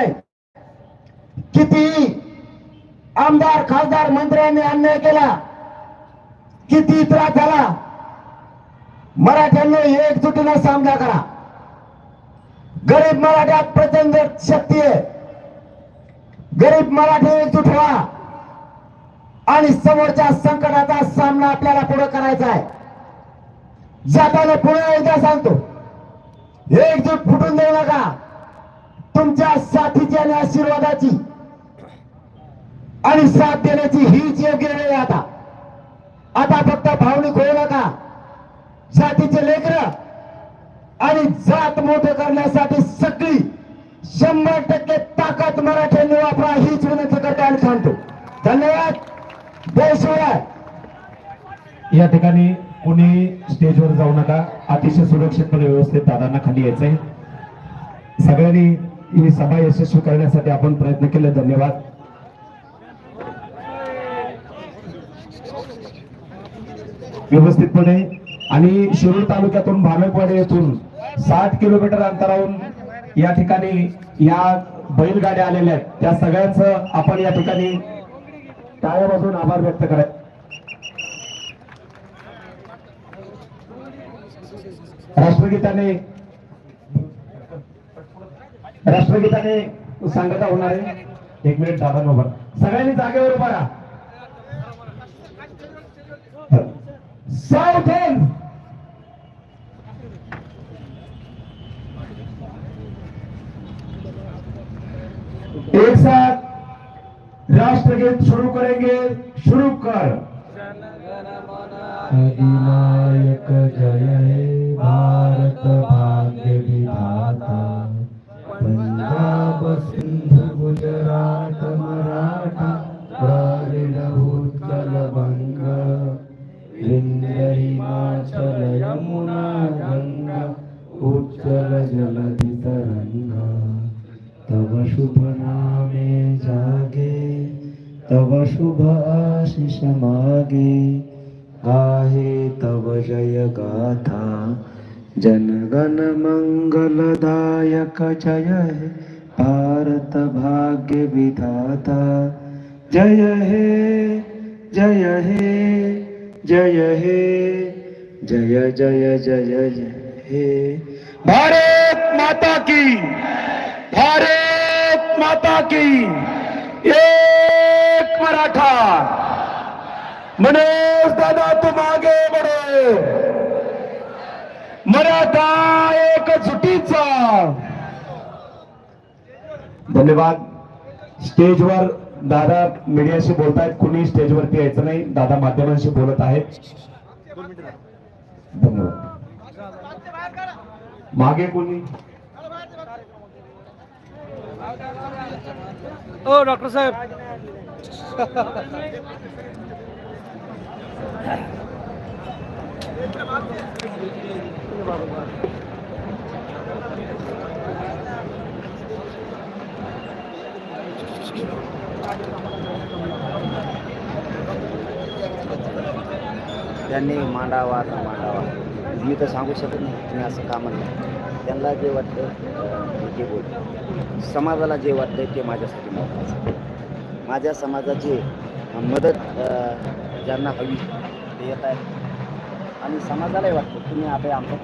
नाही. किती आमदार खासदार मंत्र्यांनी अन्याय केला? किती त्रास झाला? मराठ्यांनी एकजुटीनं सामना करा. गरीब मराठ्यात प्रचंड शक्ती आहे. गरीब मराठी एकजूट व्हा. आणि समोरच्या संकटाचा सामना आपल्याला पुढे करायचा आहे. जाताना पुन्हा एकदा सांगतो एकजूट फुटून देऊ नका. तुमच्या साथीची आणि आशीर्वादाची आणि साथ देण्याची हीच योग्य वेळ आहे आता. आता फक्त भावनिक होऊ नका. जातीचे लेकर आणि जात मोठं करण्यासाठी सगळी शंभर टक्के ताकद मराठ्यांनी वापरा हीच विनंती करतो आणि सांगतो. धन्यवाद. देशवाय या ठिकाणी कुणी स्टेजवर जाऊ नका. अतिशय सुरक्षितपणे व्यवस्थित दादांना खाली यायचंय. सगळ्यांनी ही सभा यशस्वी करण्यासाठी आपण प्रयत्न केले. धन्यवाद. व्यवस्थितपणे आणि शिरूर तालुक्यातून भामेकवाडे येथून साठ किलोमीटर अंतरावरून या ठिकाणी या बैलगाड्या आलेल्या आहेत. त्या सगळ्यांचं आपण या ठिकाणी टाळ्या वाजवून आभार व्यक्त करायचं राष्ट्रगीताने राष्ट्रगीताने सांगता होणार आहे. एक मिनिट दादा नोबर सगळ्यांनी जागेवर उभा राहा. साऊथ एंड एक साथ राष्ट्रगीत शुरू करेंगे. शुरू कर. अधिनायक जय भारत भारत। उज्जल रंग तव शुभ नामे जागे तव शुभ आशिष मागे। गाहे तव जय गाथा जनगण मंगलदायक जय हे भारत भाग्य विधाता। जय हे जय हे जय हे जय जय जय जय हे। भारत माता की। भारत माता की। एक मराठा। मनोज दादा तुम आगे बढ़ो मराठा एक जुटीचा धन्यवाद. स्टेजवर दादा मीडियाशी बोलतायत. कुणी स्टेजवरती यायचं नाही. दादा माध्यमांशी बोलत आहेत. धन्यवाद. मागे कोणी ओ डॉक्टर साहेब। त्यांनी मांडावा मांडावा मी तर सांगू शकत नाही तुम्ही असं का म्हणलं त्यांना जे वाटतं ते बोल समाजाला जे वाटतं ते माझ्यासाठी महत्त्वाचं माझ्या समाजाची मदत ज्यांना हवी ते येत आहेत. आणि समाजालाही वाटतं तुम्ही आता आमचं